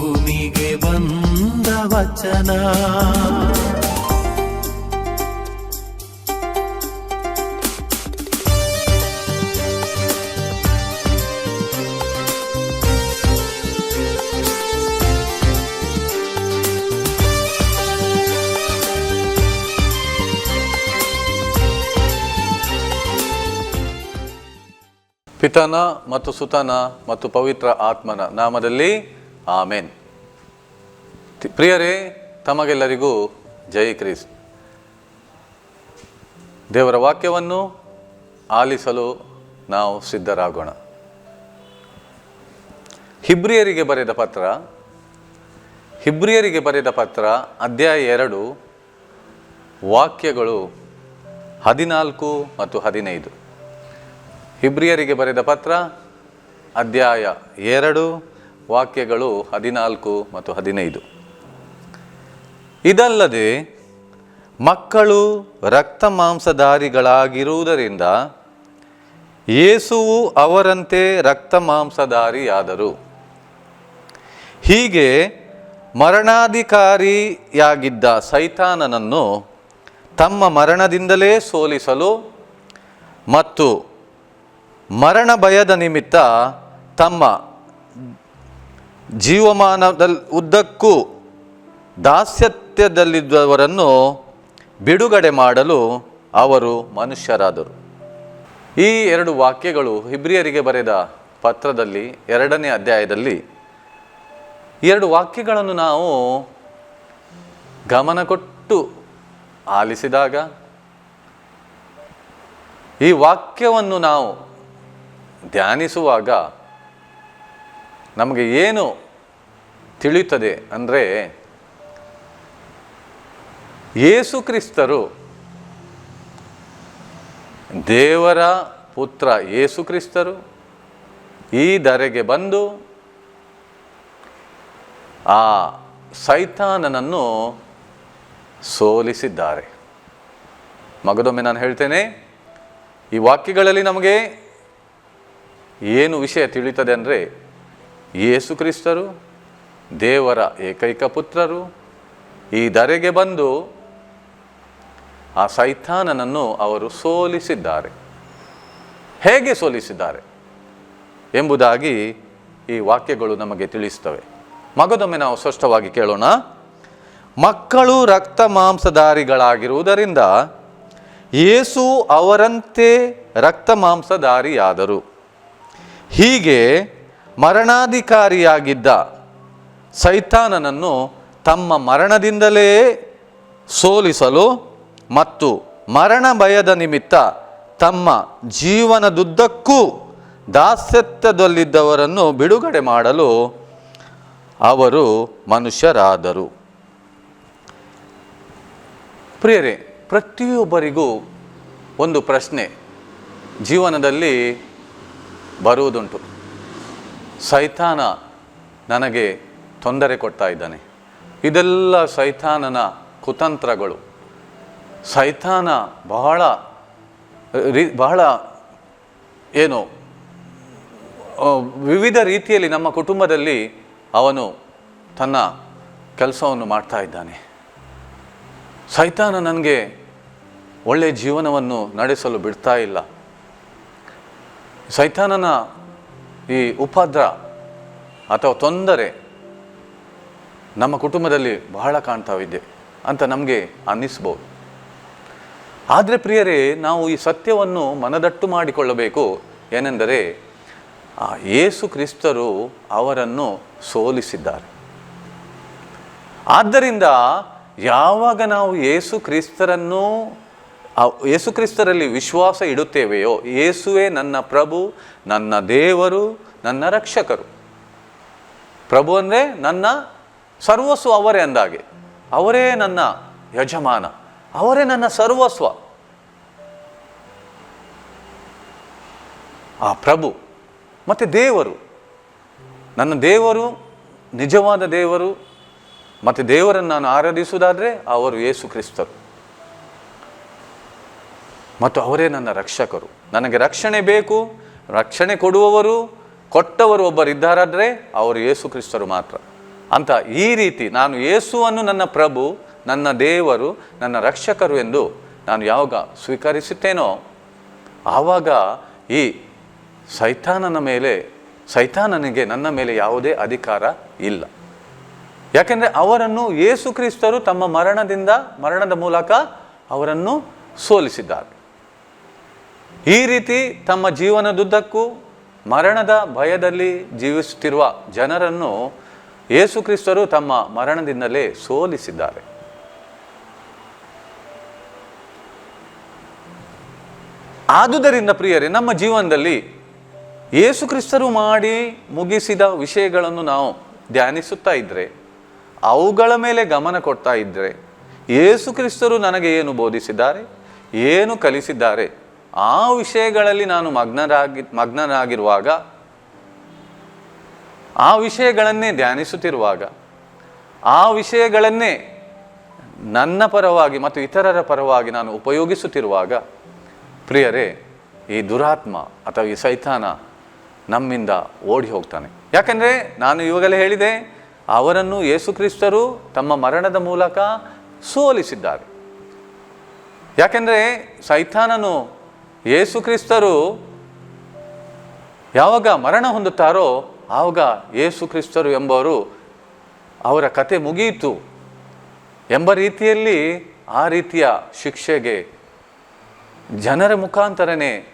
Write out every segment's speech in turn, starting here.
ಭೂಮಿಗೆ ಬಂದ ವಚನ. ಪಿತನ ಮತ್ತು ಸುತನ ಮತ್ತು ಪವಿತ್ರ ಆತ್ಮನ ನಾಮದಲ್ಲಿ ಆಮೇನ್. ಪ್ರಿಯರೇ, ತಮಗೆಲ್ಲರಿಗೂ ಜೈ ಕ್ರಿಸ್. ದೇವರ ವಾಕ್ಯವನ್ನು ಆಲಿಸಲು ನಾವು ಸಿದ್ಧರಾಗೋಣ. ಹಿಬ್ರಿಯರಿಗೆ ಬರೆದ ಪತ್ರ, ಹಿಬ್ರಿಯರಿಗೆ ಬರೆದ ಪತ್ರ ಅಧ್ಯಾಯ ಎರಡು, ವಾಕ್ಯಗಳು ಹದಿನಾಲ್ಕು ಮತ್ತು ಹದಿನೈದು. ಹಿಬ್ರಿಯರಿಗೆ ಬರೆದ ಪತ್ರ ಅಧ್ಯಾಯ ಎರಡು ವಾಕ್ಯಗಳು ಹದಿನಾಲ್ಕು ಮತ್ತು ಹದಿನೈದು. ಇದಲ್ಲದೆ ಮಕ್ಕಳು ರಕ್ತ ಮಾಂಸಧಾರಿಗಳಾಗಿರುವುದರಿಂದ ಯೇಸುವು ಅವರಂತೆ ರಕ್ತ ಮಾಂಸಧಾರಿಯಾದರು. ಹೀಗೆ ಮರಣಾಧಿಕಾರಿಯಾಗಿದ್ದ ಸೈತಾನನನ್ನು ತಮ್ಮ ಮರಣದಿಂದಲೇ ಸೋಲಿಸಲು ಮತ್ತು ಮರಣ ಭಯದ ನಿಮಿತ್ತ ತಮ್ಮ ಜೀವಮಾನದ ಉದ್ದಕ್ಕೂ ದಾಸ್ಯತ್ಯದಲ್ಲಿದ್ದವರನ್ನು ಬಿಡುಗಡೆ ಮಾಡಲು ಅವರು ಮನುಷ್ಯರಾದರು. ಈ ಎರಡು ವಾಕ್ಯಗಳು ಹಿಬ್ರಿಯರಿಗೆ ಬರೆದ ಪತ್ರದಲ್ಲಿ, ಎರಡನೇ ಅಧ್ಯಾಯದಲ್ಲಿ ಎರಡು ವಾಕ್ಯಗಳನ್ನು ನಾವು ಗಮನ ಕೊಟ್ಟು ಆಲಿಸಿದಾಗ, ಈ ವಾಕ್ಯವನ್ನು ನಾವು ಧ್ಯಾನಿಸುವಾಗ ನಮಗೆ ಏನು ತಿಳಿಯುತ್ತದೆ ಅಂದರೆ ಯೇಸು ಕ್ರಿಸ್ತರು ದೇವರ ಪುತ್ರ ಯೇಸು ಕ್ರಿಸ್ತರು ಈ ಧರೆಗೆ ಬಂದು ಆ ಸೈತಾನನನ್ನು ಸೋಲಿಸಿದ್ದಾರೆ. ಮಗದೊಮ್ಮೆ ನಾನು ಹೇಳ್ತೇನೆ, ಈ ವಾಕ್ಯಗಳಲ್ಲಿ ನಮಗೆ ಏನು ವಿಷಯ ತಿಳಿಯುತ್ತದೆ ಅಂದರೆ ಯೇಸು ಕ್ರಿಸ್ತರು, ದೇವರ ಏಕೈಕ ಪುತ್ರರು, ಈ ಧರೆಗೆ ಬಂದು ಆ ಸೈತಾನನನ್ನು ಅವರು ಸೋಲಿಸಿದ್ದಾರೆ. ಹೇಗೆ ಸೋಲಿಸಿದ್ದಾರೆ ಎಂಬುದಾಗಿ ಈ ವಾಕ್ಯಗಳು ನಮಗೆ ತಿಳಿಸ್ತವೆ. ಮಗದೊಮ್ಮೆ ನಾವು ಸ್ಪಷ್ಟವಾಗಿ ಕೇಳೋಣ. ಮಕ್ಕಳು ರಕ್ತ ಮಾಂಸಧಾರಿಗಳಾಗಿರುವುದರಿಂದ ಯೇಸು ಅವರಂತೆ ರಕ್ತ ಮಾಂಸಧಾರಿಯಾದರು. ಹೀಗೆ ಮರಣಾಧಿಕಾರಿಯಾಗಿದ್ದ ಸೈತಾನನನ್ನು ತಮ್ಮ ಮರಣದಿಂದಲೇ ಸೋಲಿಸಲು ಮತ್ತು ಮರಣ ಭಯದ ನಿಮಿತ್ತ ತಮ್ಮ ಜೀವನದುದ್ದಕ್ಕೂ ದಾಸ್ಯತ್ವದಲ್ಲಿದ್ದವರನ್ನು ಬಿಡುಗಡೆ ಮಾಡಲು ಅವರು ಮನುಷ್ಯರಾದರು. ಪ್ರಿಯರೇ, ಪ್ರತಿಯೊಬ್ಬರಿಗೂ ಒಂದು ಪ್ರಶ್ನೆ ಜೀವನದಲ್ಲಿ ಬರುವುದುಂಟು. ಸೈತಾನ ನನಗೆ ತೊಂದರೆ ಕೊಡ್ತಾ ಇದ್ದಾನೆ. ಇದೆಲ್ಲ ಸೈತಾನನ ಕುತಂತ್ರಗಳು. ಸೈತಾನ ಬಹಳ, ರೀ, ಬಹಳ ಏನು ವಿವಿಧ ರೀತಿಯಲ್ಲಿ ನಮ್ಮ ಕುಟುಂಬದಲ್ಲಿ ಅವನು ತನ್ನ ಕೆಲಸವನ್ನು ಮಾಡ್ತಾ ಇದ್ದಾನೆ. ಸೈತಾನ ನನಗೆ ಒಳ್ಳೆಯ ಜೀವನವನ್ನು ನಡೆಸಲು ಬಿಡ್ತಾ ಇಲ್ಲ. ಸೈತಾನನ ಈ ಉಪದ್ರ ಅಥವಾ ತೊಂದರೆ ನಮ್ಮ ಕುಟುಂಬದಲ್ಲಿ ಬಹಳ ಕಾಣ್ತಾವಿದೆ ಅಂತ ನಮಗೆ ಅನ್ನಿಸ್ಬೋದು. ಆದರೆ ಪ್ರಿಯರೇ, ನಾವು ಈ ಸತ್ಯವನ್ನು ಮನದಟ್ಟು ಮಾಡಿಕೊಳ್ಳಬೇಕು ಏನೆಂದರೆ, ಆ ಯೇಸು ಕ್ರಿಸ್ತರು ಅವರನ್ನು ಸೋಲಿಸಿದ್ದಾರೆ. ಆದ್ದರಿಂದ ಯಾವಾಗ ನಾವು ಯೇಸು ಕ್ರಿಸ್ತರನ್ನು ಆ ಯೇಸುಕ್ರಿಸ್ತರಲ್ಲಿ ವಿಶ್ವಾಸ ಇಡುತ್ತೇವೆಯೋ? ಯೇಸುವೇ ನನ್ನ ಪ್ರಭು, ನನ್ನ ದೇವರು, ನನ್ನ ರಕ್ಷಕರು. ಪ್ರಭು ಅಂದರೆ ನನ್ನ ಸರ್ವಸ್ವ, ಅವರೇ ಅಂದಾಗೆ. ಅವರೇ ನನ್ನ ಯಜಮಾನ. ಅವರೇ ನನ್ನ ಸರ್ವಸ್ವ. ಆ ಪ್ರಭು ಮತ್ತು ದೇವರು. ನನ್ನ ದೇವರು, ನಿಜವಾದ ದೇವರು, ಮತ್ತು ದೇವರನ್ನು ನಾನು ಆರಾಧಿಸುವುದಾದರೆ ಅವರು ಯೇಸು ಕ್ರಿಸ್ತರು. ಮತ್ತು ಅವರೇ ನನ್ನ ರಕ್ಷಕರು. ನನಗೆ ರಕ್ಷಣೆ ಬೇಕು. ರಕ್ಷಣೆ ಕೊಡುವವರು, ಕೊಟ್ಟವರು ಒಬ್ಬರಿದ್ದಾರಾದರೆ ಅವರು ಯೇಸು ಕ್ರಿಸ್ತರು ಮಾತ್ರ. ಅಂತ ಈ ರೀತಿ ನಾನು ಯೇಸುವನ್ನು ನನ್ನ ಪ್ರಭು, ನನ್ನ ದೇವರು, ನನ್ನ ರಕ್ಷಕರು ಎಂದು ನಾನು ಯಾವಾಗ ಸ್ವೀಕರಿಸುತ್ತೇನೋ, ಆವಾಗ ಈ ಸೈತಾನನ ಮೇಲೆ, ಸೈತಾನನಿಗೆ ನನ್ನ ಮೇಲೆ ಯಾವುದೇ ಅಧಿಕಾರ ಇಲ್ಲ. ಯಾಕೆಂದರೆ ಅವರನ್ನು ಯೇಸು ಕ್ರಿಸ್ತರು ತಮ್ಮ ಮರಣದಿಂದ, ಮರಣದ ಮೂಲಕ ಅವರನ್ನು ಸೋಲಿಸಿದ್ದಾರೆ. ಈ ರೀತಿ ತಮ್ಮ ಜೀವನದುದ್ದಕ್ಕೂ ಮರಣದ ಭಯದಲ್ಲಿ ಜೀವಿಸುತ್ತಿರುವ ಜನರನ್ನು ಯೇಸು ಕ್ರಿಸ್ತರು ತಮ್ಮ ಮರಣದಿಂದಲೇ ಸೋಲಿಸಿದ್ದಾರೆ. ಆದುದರಿಂದ ಪ್ರಿಯರೇ, ನಮ್ಮ ಜೀವನದಲ್ಲಿ ಯೇಸುಕ್ರಿಸ್ತರು ಮಾಡಿ ಮುಗಿಸಿದ ವಿಷಯಗಳನ್ನು ನಾವು ಧ್ಯಾನಿಸುತ್ತಾ ಇದ್ದರೆ ಅವುಗಳ ಮೇಲೆ ಗಮನ ಕೊಡ್ತಾ ಇದ್ದರೆ ಯೇಸುಕ್ರಿಸ್ತರು ನನಗೆ ಏನು ಬೋಧಿಸಿದ್ದಾರೆ, ಏನು ಕಲಿಸಿದ್ದಾರೆ ಆ ವಿಷಯಗಳಲ್ಲಿ ನಾನು ಮಗ್ನರಾಗಿ ಮಗ್ನರಾಗಿರುವಾಗ ಆ ವಿಷಯಗಳನ್ನೇ ಧ್ಯಾನಿಸುತ್ತಿರುವಾಗ, ಆ ವಿಷಯಗಳನ್ನೇ ನನ್ನ ಪರವಾಗಿ ಮತ್ತು ಇತರರ ಪರವಾಗಿ ನಾನು ಉಪಯೋಗಿಸುತ್ತಿರುವಾಗ, ಪ್ರಿಯರೇ, ಈ ದುರಾತ್ಮ ಅಥವಾ ಈ ಸೈತಾನ ನಮ್ಮಿಂದ ಓಡಿ ಹೋಗ್ತಾನೆ. ಯಾಕಂದರೆ ನಾನು ಇವಾಗಲೇ ಹೇಳಿದೆ, ಅವರನ್ನು ಯೇಸುಕ್ರಿಸ್ತರು ತಮ್ಮ ಮರಣದ ಮೂಲಕ ಸೋಲಿಸಿದ್ದಾರೆ. ಯಾಕೆಂದರೆ ಸೈತಾನನು ಯೇಸುಕ್ರಿಸ್ತರು ಯಾವಾಗ ಮರಣ ಹೊಂದುತ್ತಾರೋ ಆವಾಗ ಯೇಸುಕ್ರಿಸ್ತರು ಎಂಬವರು ಅವರ ಕತೆ ಮುಗಿಯಿತು ಎಂಬ ರೀತಿಯಲ್ಲಿ ಆ ರೀತಿಯ ಶಿಕ್ಷೆಗೆ, ಜನರ ಮುಖಾಂತರನೇ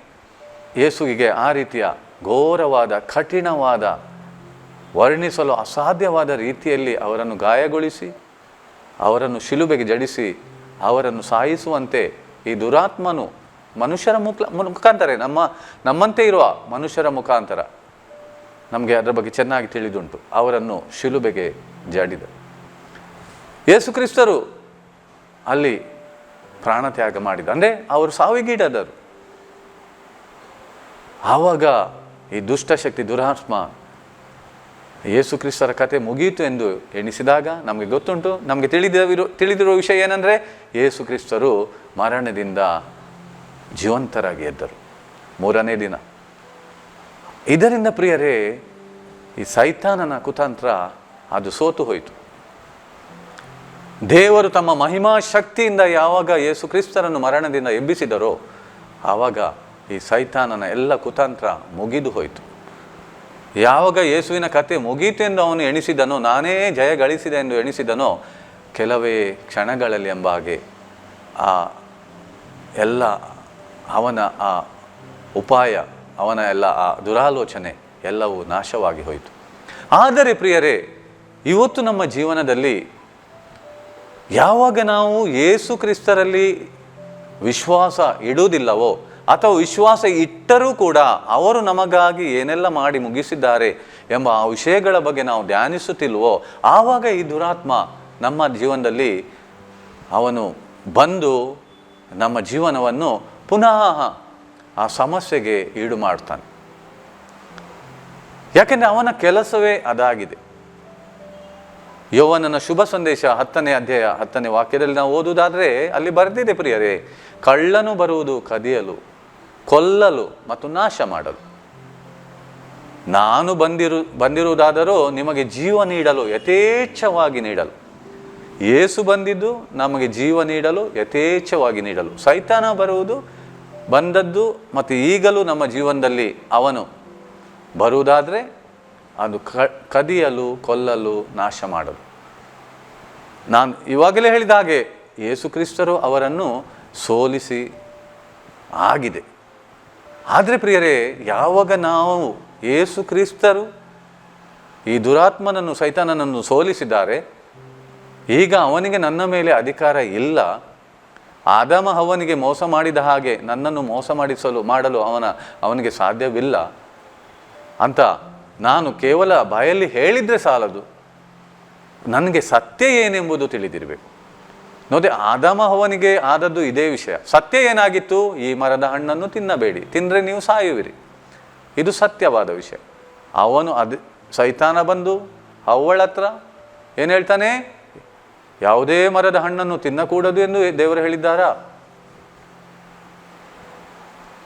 ಯೇಸುವಿಗೆ ಆ ರೀತಿಯ ಘೋರವಾದ, ಕಠಿಣವಾದ, ವರ್ಣಿಸಲು ಅಸಾಧ್ಯವಾದ ರೀತಿಯಲ್ಲಿ ಅವರನ್ನು ಗಾಯಗೊಳಿಸಿ, ಅವರನ್ನು ಶಿಲುಬೆಗೆ ಜಡಿಸಿ, ಅವರನ್ನು ಸಾಯಿಸುವಂತೆ ಈ ದುರಾತ್ಮನು ಮನುಷ್ಯರ ಮುಖ ಮುಖಾಂತರ ನಮ್ಮ ನಮ್ಮಂತೆ ಇರುವ ಮನುಷ್ಯರ ಮುಖಾಂತರ ನಮಗೆ ಅದರ ಬಗ್ಗೆ ಚೆನ್ನಾಗಿ ತಿಳಿದುಂಟು. ಅವರನ್ನು ಶಿಲುಬೆಗೆ ಜಾಡಿದ ಯೇಸುಕ್ರಿಸ್ತರು ಅಲ್ಲಿ ಪ್ರಾಣತ್ಯಾಗ ಮಾಡಿದ ಅಂದರೆ ಅವರು ಸಾವಿಗೀಡಾದರು ಆವಾಗ ಈ ದುಷ್ಟಶಕ್ತಿ ದುರಾತ್ಮ ಯೇಸು ಕ್ರಿಸ್ತರ ಕತೆ ಮುಗಿಯಿತು ಎಂದು ಎಣಿಸಿದಾಗ ನಮಗೆ ಗೊತ್ತುಂಟು. ನಮಗೆ ತಿಳಿದಿರೋ ತಿಳಿದಿರುವ ವಿಷಯ ಏನಂದರೆ, ಯೇಸು ಕ್ರಿಸ್ತರು ಮರಣದಿಂದ ಜೀವಂತರಾಗಿ ಎದ್ದರು. ಮೂರನೇ ದಿನ. ಇದರಿಂದ ಪ್ರಿಯರೇ, ಈ ಸೈತಾನನ ಕುತಂತ್ರ ಅದು ಸೋತು ಹೋಯಿತು. ದೇವರು ತಮ್ಮ ಮಹಿಮಾ ಶಕ್ತಿಯಿಂದ ಯಾವಾಗ ಯೇಸು ಕ್ರಿಸ್ತರನ್ನು ಮರಣದಿಂದ ಎಬ್ಬಿಸಿದರೋ, ಆವಾಗ ಈ ಸೈತಾನನ ಎಲ್ಲ ಕುತಂತ್ರ ಮುಗಿದು ಹೋಯಿತು. ಯಾವಾಗ ಯೇಸುವಿನ ಕತೆ ಮುಗೀತು ಎಂದು ಅವನು ಎಣಿಸಿದನೋ, ನಾನೇ ಜಯ ಗಳಿಸಿದೆ ಎಂದು ಎಣಿಸಿದನೋ, ಕೆಲವೇ ಕ್ಷಣಗಳಲ್ಲಿ ಎಂಬ ಹಾಗೆ ಆ ಎಲ್ಲ ಅವನ ಆ ಉಪಾಯ, ಅವನ ಎಲ್ಲ ಆ ದುರಾಲೋಚನೆ ಎಲ್ಲವೂ ನಾಶವಾಗಿ ಹೋಯಿತು. ಆದರೆ ಪ್ರಿಯರೇ, ಇವತ್ತು ನಮ್ಮ ಜೀವನದಲ್ಲಿ ಯಾವಾಗ ನಾವು ಯೇಸು ಕ್ರಿಸ್ತರಲ್ಲಿ ವಿಶ್ವಾಸ ಇಡುವುದಿಲ್ಲವೋ ಅಥವಾ ವಿಶ್ವಾಸ ಇಟ್ಟರೂ ಕೂಡ ಅವರು ನಮಗಾಗಿ ಏನೆಲ್ಲ ಮಾಡಿ ಮುಗಿಸಿದ್ದಾರೆ ಎಂಬ ಆ ವಿಷಯಗಳ ಬಗ್ಗೆ ನಾವು ಧ್ಯಾನಿಸುತ್ತಿಲ್ವೋ ಆವಾಗ ಈ ದುರಾತ್ಮ ನಮ್ಮ ಜೀವನದಲ್ಲಿ ಅವನು ಬಂದು ನಮ್ಮ ಜೀವನವನ್ನು ಪುನಃ ಆ ಸಮಸ್ಯೆಗೆ ಈಡು ಮಾಡ್ತಾನೆ. ಯಾಕೆಂದರೆ ಅವನ ಕೆಲಸವೇ ಅದಾಗಿದೆ. ಯೌವನನ ಶುಭ ಸಂದೇಶ ಹತ್ತನೇ ಅಧ್ಯಾಯ ಹತ್ತನೇ ವಾಕ್ಯದಲ್ಲಿ ನಾವು ಓದುವುದಾದರೆ ಅಲ್ಲಿ ಬರೆದಿದೆ ಪ್ರಿಯರೇ, ಕಳ್ಳನು ಬರುವುದು ಕದಿಯಲು, ಕೊಲ್ಲಲು ಮತ್ತು ನಾಶ ಮಾಡಲು. ನಾನು ಬಂದಿರು, ಬಂದಿರುವುದಾದರೂ ನಿಮಗೆ ಜೀವ ನೀಡಲು ಯಥೇಚ್ಛವಾಗಿ ನೀಡಲು. ಏಸು ಬಂದಿದ್ದು ನಮಗೆ ಜೀವ ನೀಡಲು ಯಥೇಚ್ಛವಾಗಿ ನೀಡಲು. ಸೈತಾನ ಬರುವುದು ಬಂದದ್ದು ಮತ್ತು ಈಗಲೂ ನಮ್ಮ ಜೀವನದಲ್ಲಿ ಅವನು ಬರುವುದಾದರೆ ಅದು ಕದಿಯಲು, ಕೊಲ್ಲಲು, ನಾಶ ಮಾಡಲು. ನಾನು ಇವಾಗಲೇ ಹೇಳಿದ ಹಾಗೆ ಯೇಸುಕ್ರಿಸ್ತರು ಅವರನ್ನು ಸೋಲಿಸಿ ಆಗಿದೆ. ಆದರೆ ಪ್ರಿಯರೇ, ಯಾವಾಗ ನಾವು ಯೇಸು ಕ್ರಿಸ್ತರು ಈ ದುರಾತ್ಮನನ್ನು, ಸೈತಾನನನ್ನು ಸೋಲಿಸಿದ್ದಾರೆ, ಈಗ ಅವನಿಗೆ ನನ್ನ ಮೇಲೆ ಅಧಿಕಾರ ಇಲ್ಲ ಆದಮ ಅವನಿಗೆ ಮೋಸ ಮಾಡಿದ ಹಾಗೆ ನನ್ನನ್ನು ಮೋಸ ಮಾಡಿಸಲು, ಮಾಡಲು ಅವನ, ಅವನಿಗೆ ಸಾಧ್ಯವಿಲ್ಲ ಅಂತ ನಾನು ಕೇವಲ ಬಾಯಲ್ಲಿ ಹೇಳಿದರೆ ಸಾಲದು. ನನಗೆ ಸತ್ಯ ಏನೆಂಬುದು ತಿಳಿದಿರಬೇಕು. ನೋಡಿ, ಆದಮ ಹವನಿಗೆ ಆದದ್ದು ಇದೇ ವಿಷಯ. ಸತ್ಯ ಏನಾಗಿತ್ತು? ಈ ಮರದ ಹಣ್ಣನ್ನು ತಿನ್ನಬೇಡಿ. ತಿಂದರೆ ನೀವು ಸಾಯುವಿರಿ. ಇದು ಸತ್ಯವಾದ ವಿಷಯ. ಅವನು ಅದು, ಸೈತಾನ ಬಂದು ಅವಳ ಹತ್ರ ಏನು ಹೇಳ್ತಾನೆ? ಯಾವುದೇ ಮರದ ಹಣ್ಣನ್ನು ತಿನ್ನಕೂಡದು ಎಂದು ದೇವರು ಹೇಳಿದ್ದಾರಾ?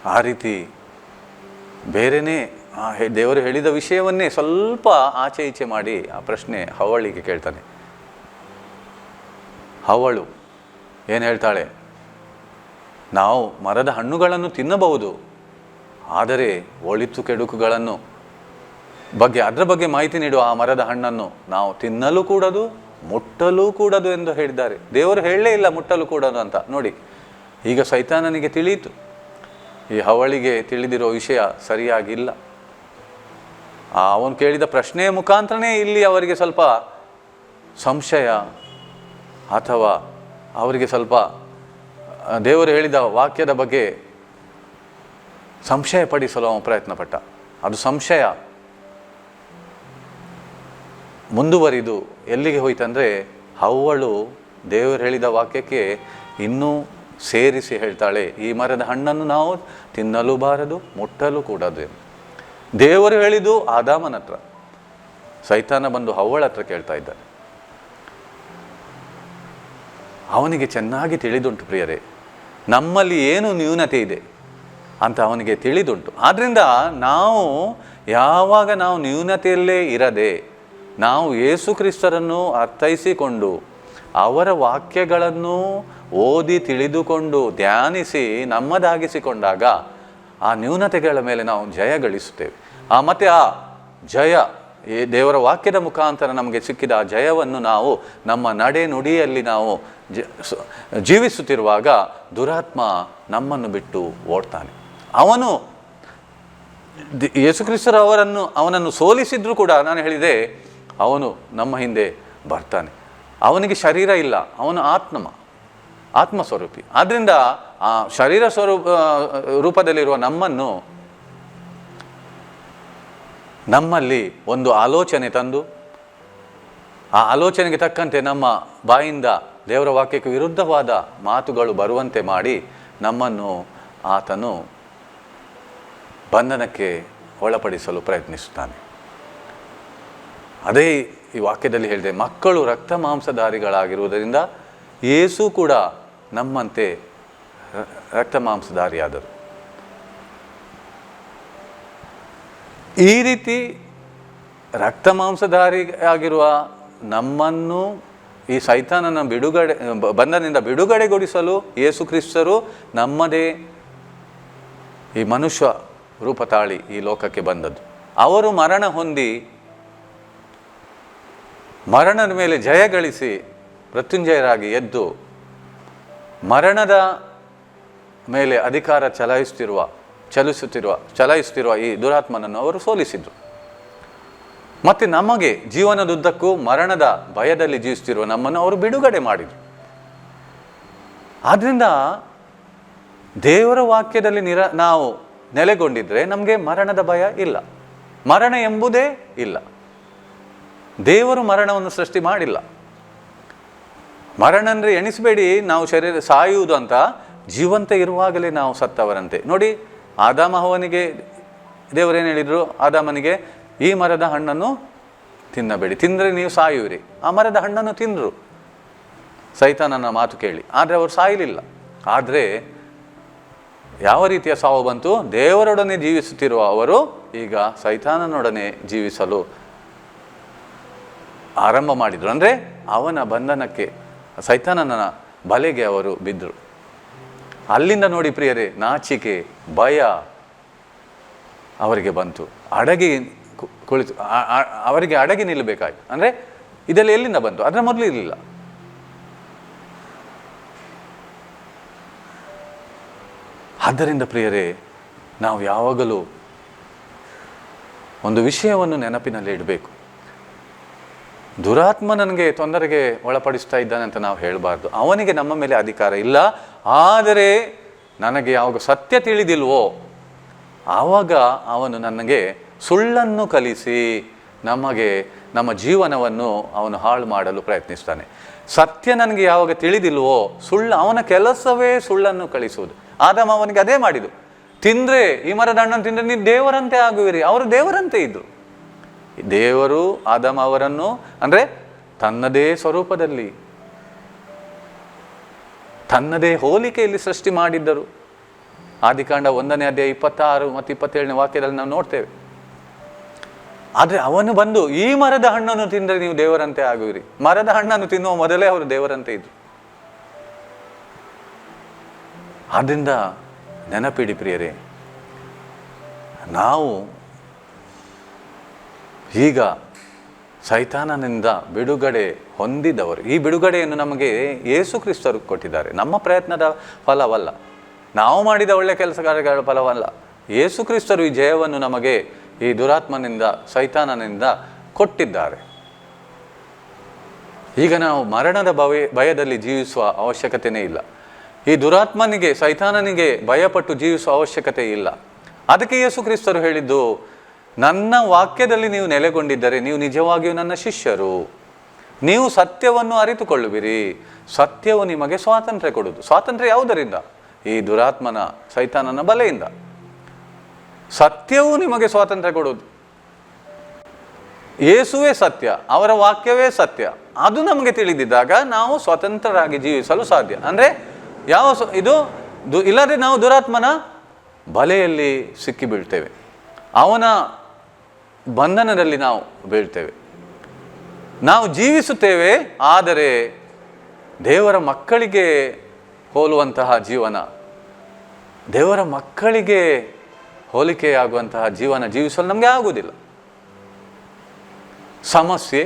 ಆ ರೀತಿ ಬೇರೆನೇ ಆ ದೇವರು ಹೇಳಿದ ವಿಷಯವನ್ನೇ ಸ್ವಲ್ಪ ಆಚೆ ಈಚೆ ಮಾಡಿ ಆ ಪ್ರಶ್ನೆ ಹವಳಿಗೆ ಕೇಳ್ತಾನೆ. ಹವಳು ಏನು ಹೇಳ್ತಾಳೆ? ನಾವು ಮರದ ಹಣ್ಣುಗಳನ್ನು ತಿನ್ನಬಹುದು, ಆದರೆ ಒಳಿತು ಕೆಡುಕುಗಳನ್ನು ಬಗ್ಗೆ, ಅದರ ಬಗ್ಗೆ ಮಾಹಿತಿ ನೀಡುವ ಆ ಮರದ ಹಣ್ಣನ್ನು ನಾವು ತಿನ್ನಲು ಕೂಡದು ಮುಟ್ಟಲು ಕೂಡದು ಎಂದು ಹೇಳಿದ್ದಾರೆ. ದೇವರು ಹೇಳಲೇ ಇಲ್ಲ ಮುಟ್ಟಲು ಕೂಡದು ಅಂತ. ನೋಡಿ, ಈಗ ಸೈತಾನನಿಗೆ ತಿಳಿಯಿತು. ಈ ಹವಳಿಗೆ ತಿಳಿದಿರೋ ವಿಷಯ ಸರಿಯಾಗಿಲ್ಲ. ಅವನು ಕೇಳಿದ ಪ್ರಶ್ನೆಯ ಮುಖಾಂತರನೇ ಇಲ್ಲಿ ಅವರಿಗೆ ಸ್ವಲ್ಪ ಸಂಶಯ ಅಥವಾ ಅವರಿಗೆ ಸ್ವಲ್ಪ ದೇವರು ಹೇಳಿದ ವಾಕ್ಯದ ಬಗ್ಗೆ ಸಂಶಯ ಪಡಿಸಲು ಅವನು ಪ್ರಯತ್ನಪಟ್ಟ. ಅದು ಸಂಶಯ. ಮುಂದುವರಿದು ಎಲ್ಲಿಗೆ ಹೋಯ್ತಂದರೆ, ಹವ್ವಳು ದೇವರು ಹೇಳಿದ ವಾಕ್ಯಕ್ಕೆ ಇನ್ನೂ ಸೇರಿಸಿ ಹೇಳ್ತಾಳೆ, ಈ ಮರದ ಹಣ್ಣನ್ನು ನಾವು ತಿನ್ನಲು ಬಾರದು, ಮುಟ್ಟಲು ಕೂಡದು. ದೇವರು ಹೇಳಿದ್ದು ಆದಾಮನ ಹತ್ರ. ಸೈತಾನ ಬಂದು ಹವ್ವಳ ಹತ್ರ ಕೇಳ್ತಾ ಇದ್ದಾನೆ ಅವನಿಗೆ ಚೆನ್ನಾಗಿ ತಿಳಿದುಂಟು ಪ್ರಿಯರೇ, ನಮ್ಮಲ್ಲಿ ಏನು ನ್ಯೂನತೆ ಇದೆ ಅಂತ ಅವನಿಗೆ ತಿಳಿದುಂಟು. ಆದ್ದರಿಂದ ನಾವು ಯಾವಾಗ ನಾವು ನ್ಯೂನತೆಯಲ್ಲೇ ಇರದೆ ನಾವು ಯೇಸು ಕ್ರಿಸ್ತರನ್ನು ಅರ್ಥೈಸಿಕೊಂಡು ಅವರ ವಾಕ್ಯಗಳನ್ನು ಓದಿ ತಿಳಿದುಕೊಂಡು ಧ್ಯಾನಿಸಿ ನಮ್ಮದಾಗಿಸಿಕೊಂಡಾಗ ಆ ನ್ಯೂನತೆಗಳ ಮೇಲೆ ನಾವು ಜಯ ಗಳಿಸುತ್ತೇವೆ. ಆ, ಮತ್ತೆ ಆ ಜಯ, ಈ ದೇವರ ವಾಕ್ಯದ ಮುಖಾಂತರ ನಮಗೆ ಸಿಕ್ಕಿದ ಆ ಜಯವನ್ನು ನಾವು ನಮ್ಮ ನಡೆ ನುಡಿಯಲ್ಲಿ ನಾವು ಜೀವಿಸುತ್ತಿರುವಾಗ ದುರಾತ್ಮ ನಮ್ಮನ್ನು ಬಿಟ್ಟು ಓಡ್ತಾನೆ. ಅವನು ಯೇಸುಕ್ರಿಸ್ತರವರನ್ನು ಅವನನ್ನು ಸೋಲಿಸಿದ್ರು ಕೂಡ ನಾನು ಹೇಳಿದೆ ಅವನು ನಮ್ಮ ಹಿಂದೆ ಬರ್ತಾನೆ. ಅವನಿಗೆ ಶರೀರ ಇಲ್ಲ, ಅವನು ಆತ್ಮ ಆತ್ಮ ಸ್ವರೂಪಿ ಆದ್ದರಿಂದ ಆ ಶರೀರ ಸ್ವರೂಪ ರೂಪದಲ್ಲಿರುವ ನಮ್ಮನ್ನು ನಮ್ಮಲ್ಲಿ ಒಂದು ಆಲೋಚನೆ ತಂದು, ಆ ಆಲೋಚನೆಗೆ ತಕ್ಕಂತೆ ನಮ್ಮ ಬಾಯಿಂದ ದೇವರ ವಾಕ್ಯಕ್ಕೆ ವಿರುದ್ಧವಾದ ಮಾತುಗಳು ಬರುವಂತೆ ಮಾಡಿ ನಮ್ಮನ್ನು ಆತನು ಬಂಧನಕ್ಕೆ ಒಳಪಡಿಸಲು ಪ್ರಯತ್ನಿಸುತ್ತಾನೆ. ಅದೇ ಈ ವಾಕ್ಯದಲ್ಲಿ ಹೇಳಿದೆ, ಮಕ್ಕಳು ರಕ್ತ ಮಾಂಸಧಾರಿಗಳಾಗಿರುವುದರಿಂದ ಯೇಸು ಕೂಡ ನಮ್ಮಂತೆ ರಕ್ತ ಮಾಂಸಧಾರಿಯಾದರು. ಈ ರೀತಿ ರಕ್ತ ಮಾಂಸಧಾರಿ ಆಗಿರುವ ನಮ್ಮನ್ನು ಈ ಸೈತಾನನ ಬಿಡುಗಡೆ ಬಂಧನಿಂದ ಬಂಧನದಿಂದ ಬಿಡುಗಡೆಗೊಳಿಸಲು ಯೇಸು ಕ್ರಿಸ್ತರು ನಮ್ಮದೇ ಈ ಮನುಷ್ಯ ರೂಪ ತಾಳಿ ಈ ಲೋಕಕ್ಕೆ ಬಂದದ್ದು. ಅವರು ಮರಣ ಹೊಂದಿ ಮರಣದ ಮೇಲೆ ಜಯ ಗಳಿಸಿ ಮೃತ್ಯುಂಜಯರಾಗಿ ಎದ್ದು ಮರಣದ ಮೇಲೆ ಅಧಿಕಾರ ಚಲಾಯಿಸುತ್ತಿರುವ, ಚಲಿಸುತ್ತಿರುವ, ಚಲಾಯಿಸುತ್ತಿರುವ ಈ ದುರಾತ್ಮನನ್ನು ಅವರು ಸೋಲಿಸಿದರು. ಮತ್ತು ನಮಗೆ ಜೀವನದುದ್ದಕ್ಕೂ ಮರಣದ ಭಯದಲ್ಲಿ ಜೀವಿಸುತ್ತಿರುವ ನಮ್ಮನ್ನು ಅವರು ಬಿಡುಗಡೆ ಮಾಡಿದರು. ಆದ್ದರಿಂದ ದೇವರ ವಾಕ್ಯದಲ್ಲಿ ನಿರ, ನಾವು ನೆಲೆಗೊಂಡಿದ್ದರೆ ನಮಗೆ ಮರಣದ ಭಯ ಇಲ್ಲ. ಮರಣ ಎಂಬುದೇ ಇಲ್ಲ. ದೇವರು ಮರಣವನ್ನು ಸೃಷ್ಟಿ ಮಾಡಿಲ್ಲ. ಮರಣ ಅಂದರೆ ಎಣಿಸಬೇಡಿ, ನಾವು ಶರೀರ ಸಾಯುವುದು ಅಂತ ಜೀವಂತ ಇರುವಾಗಲೇ ನಾವು ಸತ್ತವರಂತೆ. ನೋಡಿ, ಆದಾಮ ಹವನಿಗೆ ದೇವರೇನು ಹೇಳಿದರು? ಆದಾಮನಿಗೆ, ಈ ಮರದ ಹಣ್ಣನ್ನು ತಿನ್ನಬೇಡಿ. ತಿಂದರೆ ನೀವು ಸಾಯುವಿರಿ. ಆ ಮರದ ಹಣ್ಣನ್ನು ತಿಂದರು ಸೈತಾನನ ಮಾತು ಕೇಳಿ. ಆದರೆ ಅವರು ಸಾಯಲಿಲ್ಲ. ಆದರೆ ಯಾವ ರೀತಿಯ ಸಾವು ಬಂತು? ದೇವರೊಡನೆ ಜೀವಿಸುತ್ತಿರುವ ಅವರು ಈಗ ಸೈತಾನನೊಡನೆ ಜೀವಿಸಲು ಆರಂಭ ಮಾಡಿದರು. ಅಂದರೆ ಅವನ ಬಂಧನಕ್ಕೆ ಸೈತಾನನ ಬಲೆಗೆ ಅವರು ಬಿದ್ದರು. ಅಲ್ಲಿಂದ ನೋಡಿ ಪ್ರಿಯರೇ, ನಾಚಿಕೆ, ಭಯ ಅವರಿಗೆ ಬಂತು. ಅಡಗಿ ಕುಳಿತು ಅವರಿಗೆ ಅಡಗಿ ನಿಲ್ಲಬೇಕಾಯ್ತು. ಅಂದರೆ ಇದೆಲ್ಲ ಎಲ್ಲಿಂದ ಬಂತು? ಅದರ ಮೊದಲು ಇರಲಿಲ್ಲ. ಆದ್ದರಿಂದ ಪ್ರಿಯರೇ, ನಾವು ಯಾವಾಗಲೂ ಒಂದು ವಿಷಯವನ್ನು ನೆನಪಿನಲ್ಲಿ ಇಡಬೇಕು. ದುರಾತ್ಮ ನನಗೆ ತೊಂದರೆಗೆ ಒಳಪಡಿಸ್ತಾ ಇದ್ದಾನೆ ಅಂತ ನಾವು ಹೇಳಬಾರ್ದು. ಅವನಿಗೆ ನಮ್ಮ ಮೇಲೆ ಅಧಿಕಾರ ಇಲ್ಲ. ಆದರೆ ನನಗೆ ಯಾವಾಗ ಸತ್ಯ ತಿಳಿದಿಲ್ವೋ, ಆವಾಗ ಅವನು ನನಗೆ ಸುಳ್ಳನ್ನು ಕಲಿಸಿ ನಮಗೆ ನಮ್ಮ ಜೀವನವನ್ನು ಅವನು ಹಾಳು ಮಾಡಲು ಪ್ರಯತ್ನಿಸ್ತಾನೆ. ಸತ್ಯ ನನಗೆ ಯಾವಾಗ ತಿಳಿದಿಲ್ವೋ, ಸುಳ್ಳು ಅವನ ಕೆಲಸವೇ ಸುಳ್ಳನ್ನು ಕಳಿಸುವುದು ಆದಮ ಅವನಿಗೆ ಅದೇ ಮಾಡಿದು ತಿಂದರೆ ಈ ಮರದ ಹಣ್ಣನ್ನು ತಿಂದರೆ ನೀವು ದೇವರಂತೆ ಆಗುವಿರಿ. ಅವರು ದೇವರಂತೆ ಇದ್ರು. ದೇವರು ಆದಮ ಅವರನ್ನು, ಅಂದರೆ ತನ್ನದೇ ಸ್ವರೂಪದಲ್ಲಿ, ತನ್ನದೇ ಹೋಲಿಕೆಯಲ್ಲಿ ಸೃಷ್ಟಿ ಮಾಡಿದ್ದರು. ಆದಿಕಾಂಡ ಒಂದನೇ ಅಧ್ಯಾಯ ಇಪ್ಪತ್ತಾರು ಮತ್ತು ಇಪ್ಪತ್ತೇಳನೇ ವಾಕ್ಯದಲ್ಲಿ ನಾವು ನೋಡ್ತೇವೆ. ಆದರೆ ಅವನು ಬಂದು, ಈ ಮರದ ಹಣ್ಣನ್ನು ತಿಂದರೆ ನೀವು ದೇವರಂತೆ ಆಗುವಿರಿ. ಮರದ ಹಣ್ಣನ್ನು ತಿನ್ನುವ ಮೊದಲೇ ಅವರು ದೇವರಂತೆ ಇದ್ರು. ಆದ್ದರಿಂದ ನೆನಪಿಡಿ ಪ್ರಿಯರೇ, ನಾವು ಈಗ ಸೈತಾನನಿಂದ ಬಿಡುಗಡೆ ಹೊಂದಿದವರು. ಈ ಬಿಡುಗಡೆಯನ್ನು ನಮಗೆ ಯೇಸು ಕ್ರಿಸ್ತರು ಕೊಟ್ಟಿದ್ದಾರೆ. ನಮ್ಮ ಪ್ರಯತ್ನದ ಫಲವಲ್ಲ. ನಾವು ಮಾಡಿದ ಒಳ್ಳೆಯ ಕೆಲಸ ಫಲವಲ್ಲ. ಯೇಸು ಕ್ರಿಸ್ತರು ಈ ಜಯವನ್ನು ನಮಗೆ ಈ ದುರಾತ್ಮನಿಂದ, ಸೈತಾನನಿಂದ ಕೊಟ್ಟಿದ್ದಾರೆ. ಈಗ ನಾವು ಮರಣದ ಭಯ ಭಯದಲ್ಲಿ ಜೀವಿಸುವ ಅವಶ್ಯಕತೆಯೇ ಇಲ್ಲ. ಈ ದುರಾತ್ಮನಿಗೆ, ಸೈತಾನನಿಗೆ ಭಯಪಟ್ಟು ಜೀವಿಸುವ ಅವಶ್ಯಕತೆ ಇಲ್ಲ. ಅದಕ್ಕೆ ಯೇಸು ಕ್ರಿಸ್ತರು ಹೇಳಿದ್ದು ನನ್ನ ವಾಕ್ಯದಲ್ಲಿ ನೀವು ನೆಲೆಗೊಂಡಿದ್ದರೆ ನೀವು ನಿಜವಾಗಿಯೂ ನನ್ನ ಶಿಷ್ಯರು. ನೀವು ಸತ್ಯವನ್ನು ಅರಿತುಕೊಳ್ಳುವಿರಿ. ಸತ್ಯವು ನಿಮಗೆ ಸ್ವಾತಂತ್ರ್ಯ ಕೊಡುವುದು. ಸ್ವಾತಂತ್ರ್ಯ ಯಾವುದರಿಂದ? ಈ ದುರಾತ್ಮನ, ಸೈತಾನನ ಬಲೆಯಿಂದ. ಸತ್ಯವು ನಿಮಗೆ ಸ್ವಾತಂತ್ರ್ಯ ಕೊಡುವುದು. ಏಸುವೇ ಸತ್ಯ, ಅವರ ವಾಕ್ಯವೇ ಸತ್ಯ. ಅದು ನಮಗೆ ತಿಳಿದಿದ್ದಾಗ ನಾವು ಸ್ವತಂತ್ರರಾಗಿ ಜೀವಿಸಲು ಸಾಧ್ಯ. ಅಂದರೆ ಯಾವ ಇದು ದು, ಇಲ್ಲದೆ ನಾವು ದುರಾತ್ಮನ ಬಲೆಯಲ್ಲಿ ಸಿಕ್ಕಿಬೀಳ್ತೇವೆ. ಅವನ ಬಂಧನದಲ್ಲಿ ನಾವು ಬೀಳ್ತೇವೆ. ನಾವು ಜೀವಿಸುತ್ತೇವೆ, ಆದರೆ ದೇವರ ಮಕ್ಕಳಿಗೆ ಹೋಲುವಂತಹ ಜೀವನ, ದೇವರ ಮಕ್ಕಳಿಗೆ ಹೋಲಿಕೆಯಾಗುವಂತಹ ಜೀವನ ಜೀವಿಸಲು ನಮಗೆ ಆಗುವುದಿಲ್ಲ. ಸಮಸ್ಯೆ,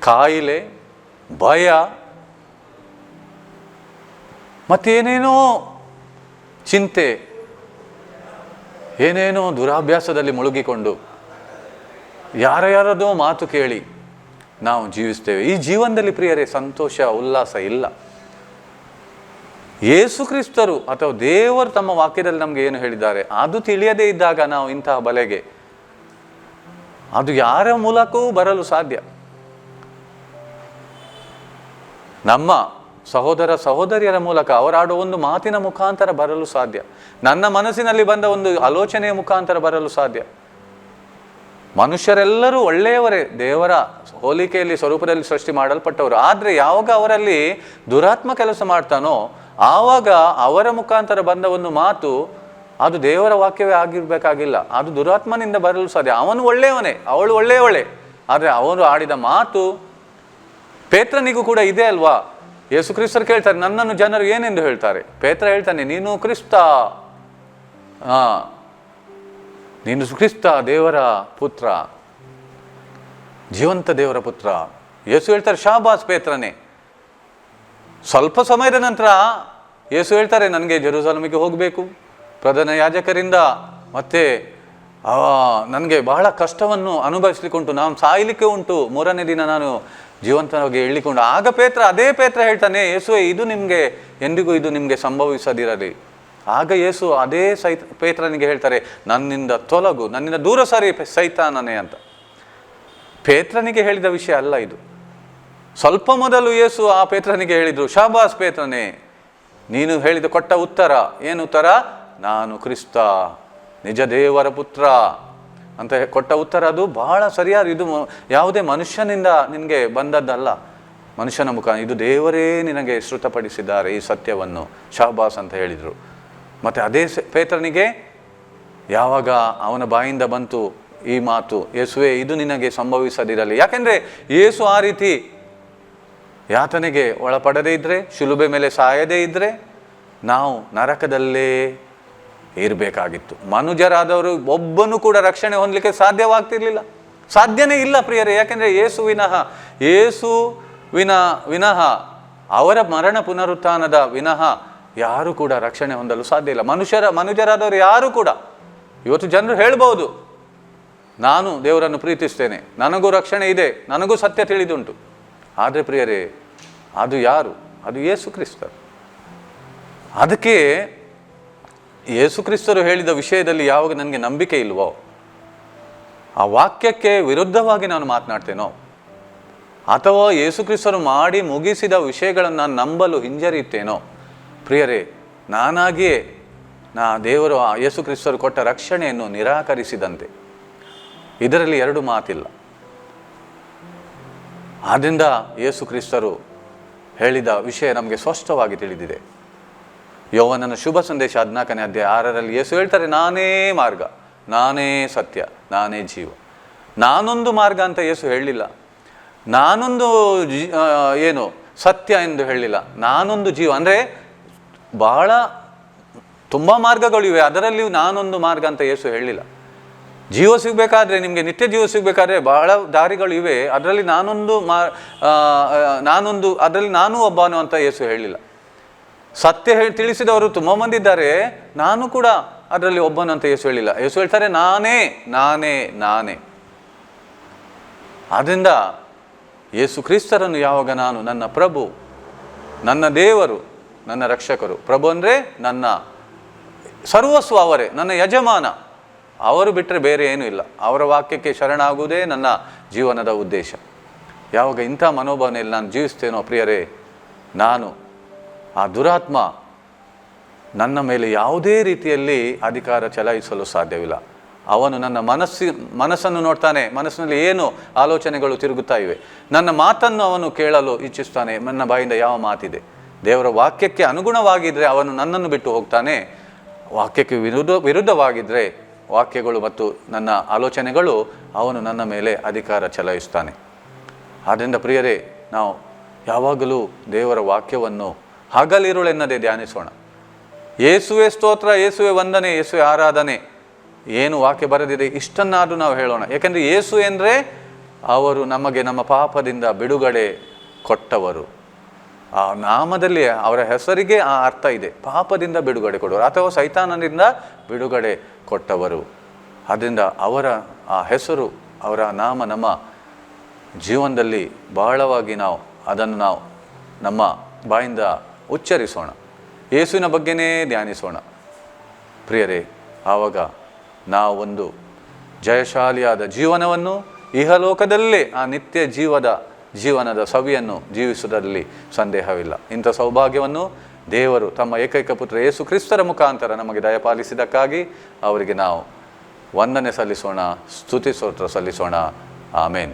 ಕಾಯಿಲೆ, ಭಯ, ಮತ್ತೇನೇನೋ ಚಿಂತೆ, ಏನೇನೋ ದುರಾಭ್ಯಾಸದಲ್ಲಿ ಮುಳುಗಿಕೊಂಡು ಯಾರ ಯಾರದೋ ಮಾತು ಕೇಳಿ ನಾವು ಜೀವಿಸ್ತೇವೆ. ಈ ಜೀವನದಲ್ಲಿ ಪ್ರಿಯರೇ, ಸಂತೋಷ, ಉಲ್ಲಾಸ ಇಲ್ಲ. ಯೇಸು ಕ್ರಿಸ್ತರು ಅಥವಾ ದೇವರು ತಮ್ಮ ವಾಕ್ಯದಲ್ಲಿ ನಮಗೆ ಏನು ಹೇಳಿದ್ದಾರೆ? ಅದು ತಿಳಿಯದೇ ಇದ್ದಾಗ ನಾವು ಇಂತಹ ಬಲೆಗೆ. ಅದು ಯಾರ ಮೂಲಕವೂ ಬರಲು ಸಾಧ್ಯ. ನಮ್ಮ ಸಹೋದರ ಸಹೋದರಿಯರ ಮೂಲಕ ಅವರಾಡುವ ಒಂದು ಮಾತಿನ ಮುಖಾಂತರ ಬರಲು ಸಾಧ್ಯ. ನನ್ನ ಮನಸ್ಸಿನಲ್ಲಿ ಬಂದ ಒಂದು ಆಲೋಚನೆಯ ಮುಖಾಂತರ ಬರಲು ಸಾಧ್ಯ. ಮನುಷ್ಯರೆಲ್ಲರೂ ಒಳ್ಳೆಯವರೇ. ದೇವರ ಹೋಲಿಕೆಯಲ್ಲಿ ಸ್ವರೂಪದಲ್ಲಿ ಸೃಷ್ಟಿ ಮಾಡಲ್ಪಟ್ಟವರು. ಆದರೆ ಯಾವಾಗ ಅವರಲ್ಲಿ ದುರಾತ್ಮ ಕೆಲಸ ಮಾಡ್ತಾನೋ, ಆವಾಗ ಅವರ ಮುಖಾಂತರ ಬಂದ ಒಂದು ಮಾತು, ಅದು ದೇವರ ವಾಕ್ಯವೇ ಆಗಿರಬೇಕಾಗಿಲ್ಲ. ಅದು ದುರಾತ್ಮನಿಂದ ಬರಲು ಸಾಧ್ಯ. ಅವನು ಒಳ್ಳೆಯವನೇ, ಅವಳು ಒಳ್ಳೆಯವಳೆ. ಆದರೆ ಅವನು ಆಡಿದ ಮಾತು ಪೇತ್ರನಿಗೂ ಕೂಡ ಇದೆ ಅಲ್ವಾ? ಯೇಸು ಕ್ರಿಸ್ತರು ಕೇಳ್ತಾರೆ, ನನ್ನನ್ನು ಜನರು ಏನೆಂದು ಹೇಳ್ತಾರೆ? ಪೇತ್ರ ಹೇಳ್ತಾನೆ, ನೀನು ಕ್ರಿಸ್ತ. ಹಾ ನೀನು ಕ್ರಿಸ್ತ ದೇವರ ಪುತ್ರ, ಜೀವಂತ ದೇವರ ಪುತ್ರ. ಯೇಸು ಹೇಳ್ತಾರೆ, ಶಾಬಾಸ್ ಪೇತ್ರನೇ. ಸ್ವಲ್ಪ ಸಮಯದ ನಂತರ ಯೇಸು ಹೇಳ್ತಾರೆ, ನನಗೆ ಜೆರೂಸಲಮಿಗೆ ಹೋಗಬೇಕು. ಪ್ರಧಾನ ಯಾಜಕರಿಂದ ಮತ್ತೆ ನನಗೆ ಬಹಳ ಕಷ್ಟವನ್ನು ಅನುಭವಿಸ್ಲಿಕ್ಕೆ ಉಂಟು ನಾನು ಸಾಯಲಿಕ್ಕೆ ಉಂಟು. ಮೂರನೇ ದಿನ ನಾನು ಜೀವಂತವಾಗಿ ಹೇಳಿಕೊಂಡು ಆಗ ಪೇತ್ರ, ಅದೇ ಪೇತ್ರ ಹೇಳ್ತಾನೆ, ಯೇಸುವೆ, ಇದು ನಿಮಗೆ, ಎಂದಿಗೂ ಇದು ನಿಮಗೆ ಸಂಭವಿಸದಿರಲಿ. ಆಗ ಯೇಸು ಅದೇ ಸೈತ ಪೇತ್ರನಿಗೆ ಹೇಳ್ತಾರೆ, ನನ್ನಿಂದ ತೊಲಗು, ನನ್ನಿಂದ ದೂರ ಸರಿ ಸೈತಾನನೇ ಅಂತ. ಪೇತ್ರನಿಗೆ ಹೇಳಿದ ವಿಷಯ ಅಲ್ಲ ಇದು. ಸ್ವಲ್ಪ ಮೊದಲು ಯೇಸು ಆ ಪೇತ್ರನಿಗೆ ಹೇಳಿದರು, ಶಾಬಾಸ್ ಪೇತ್ರನೇ, ನೀನು ಹೇಳಿದ ಕೊಟ್ಟ ಉತ್ತರ ಏನು ಉತ್ತರ? ನಾನು ಕ್ರಿಸ್ತ, ನಿಜ ದೇವರ ಪುತ್ರ. ಅಂತ ಕೊಟ್ಟ ಉತ್ತರ ಅದು ಬಹಳ ಸರಿಯಾದ ಇದು ಯಾವುದೇ ಮನುಷ್ಯನಿಂದ ನಿನಗೆ ಬಂದದ್ದಲ್ಲ. ಮನುಷ್ಯನ ಮುಖ, ಇದು ದೇವರೇ ನಿನಗೆ ಶ್ರುತಪಡಿಸಿದ್ದಾರೆ ಈ ಸತ್ಯವನ್ನು ಶಹಬಾಸ್ ಅಂತ ಹೇಳಿದರು. ಮತ್ತು ಅದೇ ಪೇತ್ರನಿಗೆ, ಯಾವಾಗ ಅವನ ಬಾಯಿಂದ ಬಂತು ಈ ಮಾತು, ಯೇಸುವೆ, ಇದು ನಿನಗೆ ಸಂಭವಿಸದಿರಲಿ. ಯಾಕೆಂದರೆ ಯೇಸು ಆ ರೀತಿ ಯಾತನೆಗೆ ಒಳಪಡದೇ ಇದ್ದರೆ ಶಿಲುಬೆ ಮೇಲೆ ಸಾಯದೇ ಇದ್ದರೆ ನಾವು ನರಕದಲ್ಲೇ ಇರಬೇಕಾಗಿತ್ತು. ಮನುಜರಾದವರು ಒಬ್ಬನು ಕೂಡ ರಕ್ಷಣೆ ಹೊಂದಲಿಕ್ಕೆ ಸಾಧ್ಯವಾಗ್ತಿರ್ಲಿಲ್ಲ. ಸಾಧ್ಯನೇ ಇಲ್ಲ ಪ್ರಿಯರೇ, ಯಾಕೆಂದರೆ ಯೇಸು ವಿನಃ ಯೇಸು ವಿನ ವಿನಃ ಅವರ ಮರಣ ಪುನರುತ್ಥಾನದ ವಿನಃ ಯಾರು ಕೂಡ ರಕ್ಷಣೆ ಹೊಂದಲು ಸಾಧ್ಯ ಇಲ್ಲ. ಮನುಷ್ಯರ, ಮನುಜರಾದವರು ಯಾರು ಕೂಡ, ಇವತ್ತು ಜನರು ಹೇಳ್ಬೋದು, ನಾನು ದೇವರನ್ನು ಪ್ರೀತಿಸ್ತೇನೆ, ನನಗೂ ರಕ್ಷಣೆ ಇದೆ, ನನಗೂ ಸತ್ಯ ತಿಳಿದುಂಟು. ಆದರೆ ಪ್ರಿಯರೇ, ಅದು ಯಾರು? ಅದು ಯೇಸು ಕ್ರಿಸ್ತರು. ಅದಕ್ಕೆ ಯೇಸು ಕ್ರಿಸ್ತರು ಹೇಳಿದ ವಿಷಯದಲ್ಲಿ ಯಾವಾಗ ನನಗೆ ನಂಬಿಕೆ ಇಲ್ವೋ, ಆ ವಾಕ್ಯಕ್ಕೆ ವಿರುದ್ಧವಾಗಿ ನಾನು ಮಾತನಾಡ್ತೇನೋ, ಅಥವಾ ಯೇಸುಕ್ರಿಸ್ತರು ಮಾಡಿ ಮುಗಿಸಿದ ವಿಷಯಗಳನ್ನು ನಂಬಲು ಹಿಂಜರಿಯುತ್ತೇನೋ ಪ್ರಿಯರೇ, ನಾನಾಗಿಯೇ ನಾ ದೇವರು ಆ ಯೇಸುಕ್ರಿಸ್ತರು ಕೊಟ್ಟ ರಕ್ಷಣೆಯನ್ನು ನಿರಾಕರಿಸಿದಂತೆ. ಇದರಲ್ಲಿ ಎರಡು ಮಾತಿಲ್ಲ. ಆದ್ದರಿಂದ ಯೇಸು ಕ್ರಿಸ್ತರು ಹೇಳಿದ ವಿಷಯ ನಮಗೆ ಸ್ಪಷ್ಟವಾಗಿ ತಿಳಿದಿದೆ. ಯೌವನನ ಶುಭ ಸಂದೇಶ ಹದಿನಾಲ್ಕನೇ ಅಧ್ಯಾಯ ಆರರಲ್ಲಿ ಯೇಸು ಹೇಳ್ತಾರೆ, ನಾನೇ ಮಾರ್ಗ, ನಾನೇ ಸತ್ಯ, ನಾನೇ ಜೀವ. ನಾನೊಂದು ಮಾರ್ಗ ಅಂತ ಯೇಸು ಹೇಳಲಿಲ್ಲ. ನಾನೊಂದು ಜೀ ಏನು ಸತ್ಯ ಎಂದು ಹೇಳಲಿಲ್ಲ. ನಾನೊಂದು ಜೀವ. ಅಂದರೆ ಬಹಳ ತುಂಬ ಮಾರ್ಗಗಳಿವೆ ಅದರಲ್ಲಿಯೂ ನಾನೊಂದು ಮಾರ್ಗ ಅಂತ ಯೇಸು ಹೇಳಲಿಲ್ಲ ಜೀವ ಸಿಗಬೇಕಾದ್ರೆ, ನಿಮಗೆ ನಿತ್ಯ ಜೀವ ಸಿಗಬೇಕಾದ್ರೆ ಬಹಳ ದಾರಿಗಳು ಇವೆ. ಅದರಲ್ಲಿ ನಾನೊಂದು ಮಾ ನಾನೊಂದು, ಅದರಲ್ಲಿ ನಾನೂ ಒಬ್ಬನು ಅಂತ ಯೇಸು ಹೇಳಲಿಲ್ಲ ಸತ್ಯ ಹೇಳಿ ತಿಳಿಸಿದವರು ತುಂಬ ಮಂದಿ ನಾನು ಕೂಡ ಅದರಲ್ಲಿ ಒಬ್ಬನು ಅಂತ ಯೇಸು ಹೇಳಿಲ್ಲ. ಯೇಸು ಹೇಳ್ತಾರೆ, ನಾನೇ ನಾನೇ ನಾನೇ. ಆದ್ದರಿಂದ ಯೇಸು ಕ್ರಿಸ್ತರನ್ನು ಯಾವಾಗ ನಾನು, ನನ್ನ ಪ್ರಭು, ನನ್ನ ದೇವರು ನನ್ನ ರಕ್ಷಕರು. ಪ್ರಭು ಅಂದರೆ ನನ್ನ ಸರ್ವಸ್ವ ಅವರೇ, ನನ್ನ ಯಜಮಾನ. ಅವರು ಬಿಟ್ಟರೆ ಬೇರೆ ಏನೂ ಇಲ್ಲ. ಅವರ ವಾಕ್ಯಕ್ಕೆ ಶರಣಾಗುವುದೇ ನನ್ನ ಜೀವನದ ಉದ್ದೇಶ. ಯಾವಾಗ ಇಂಥ ಮನೋಭಾವನೆಯಲ್ಲಿ ನಾನು ಜೀವಿಸ್ತೇನೋ ಪ್ರಿಯರೇ, ನಾನು ಆ ದುರಾತ್ಮ ನನ್ನ ಮೇಲೆ ಯಾವುದೇ ರೀತಿಯಲ್ಲಿ ಅಧಿಕಾರ ಚಲಾಯಿಸಲು ಸಾಧ್ಯವಿಲ್ಲ. ಅವನು ನನ್ನ ಮನಸ್ಸಿ, ಮನಸ್ಸನ್ನು ನೋಡ್ತಾನೆ, ಮನಸ್ಸಿನಲ್ಲಿ ಏನು ಆಲೋಚನೆಗಳು ತಿರುಗುತ್ತಾ ಇವೆ. ನನ್ನ ಮಾತನ್ನು ಅವನು ಕೇಳಲು ಇಚ್ಛಿಸ್ತಾನೆ ನನ್ನ ಬಾಯಿಂದ ಯಾವ ಮಾತಿದೆ. ದೇವರ ವಾಕ್ಯಕ್ಕೆ ಅನುಗುಣವಾಗಿದ್ದರೆ ಅವನು ನನ್ನನ್ನು ಬಿಟ್ಟು ಹೋಗ್ತಾನೆ. ವಾಕ್ಯಕ್ಕೆ ವಿರುದ್ಧ ವಿರುದ್ಧವಾಗಿದ್ದರೆ ವಾಕ್ಯಗಳು ಮತ್ತು ನನ್ನ ಆಲೋಚನೆಗಳು ಅವನು ನನ್ನ ಮೇಲೆ ಅಧಿಕಾರ ಚಲಾಯಿಸ್ತಾನೆ. ಆದ್ದರಿಂದ ಪ್ರಿಯರೇ, ನಾವು ಯಾವಾಗಲೂ ದೇವರ ವಾಕ್ಯವನ್ನು ಹಗಲಿರುಳೆನ್ನದೇ ಧ್ಯಾನಿಸೋಣ. ಯೇಸುವೆ ಸ್ತೋತ್ರ, ಯೇಸುವೆ ವಂದನೆ, ಯೇಸುವೆ ಆರಾಧನೆ. ಏನು ವಾಕ್ಯ ಬರೆದಿದೆ ಇಷ್ಟನ್ನಾದರೂ ನಾವು ಹೇಳೋಣ. ಯಾಕೆಂದರೆ ಯೇಸು ಎಂದರೆ ಅವರು ನಮಗೆ ನಮ್ಮ ಪಾಪದಿಂದ ಬಿಡುಗಡೆ ಕೊಟ್ಟವರು. ಆ ನಾಮದಲ್ಲಿ ಅವರ ಹೆಸರಿಗೆ ಆ ಅರ್ಥ ಇದೆ. ಪಾಪದಿಂದ ಬಿಡುಗಡೆ ಕೊಡುವರು. ಅಥವಾ ಸೈತಾನನಿಂದ ಬಿಡುಗಡೆ ಕೊಟ್ಟವರು. ಅದರಿಂದ ಅವರ ಆ ಹೆಸರು, ಅವರ ನಾಮ ನಮ್ಮ ಜೀವನದಲ್ಲಿ ಬಹಳವಾಗಿ ನಾವು ಅದನ್ನು ನಾವು ನಮ್ಮ ಬಾಯಿಂದ ಉಚ್ಚರಿಸೋಣ. ಯೇಸುವಿನ ಬಗ್ಗೆನೇ ಧ್ಯಾನಿಸೋಣ. ಪ್ರಿಯರೇ, ಆವಾಗ ಒಂದು ಜಯಶಾಲಿಯಾದ ಜೀವನವನ್ನು ಇಹಲೋಕದಲ್ಲೇ ಆ ನಿತ್ಯ ಜೀವದ ಜೀವನದ ಸವಿಯನ್ನು ಜೀವಿಸುವುದರಲ್ಲಿ ಸಂದೇಹವಿಲ್ಲ. ಇಂಥ ಸೌಭಾಗ್ಯವನ್ನು ದೇವರು ತಮ್ಮ ಏಕೈಕ ಪುತ್ರ ಯೇಸು ಕ್ರಿಸ್ತರ ಮುಖಾಂತರ ನಮಗೆ ದಯಪಾಲಿಸಿದ್ದಕ್ಕಾಗಿ ಅವರಿಗೆ ನಾವು ವಂದನೆ ಸಲ್ಲಿಸೋಣ, ಸ್ತುತಿ ಸ್ತೋತ್ರ ಸಲ್ಲಿಸೋಣ. ಆಮೇನ್.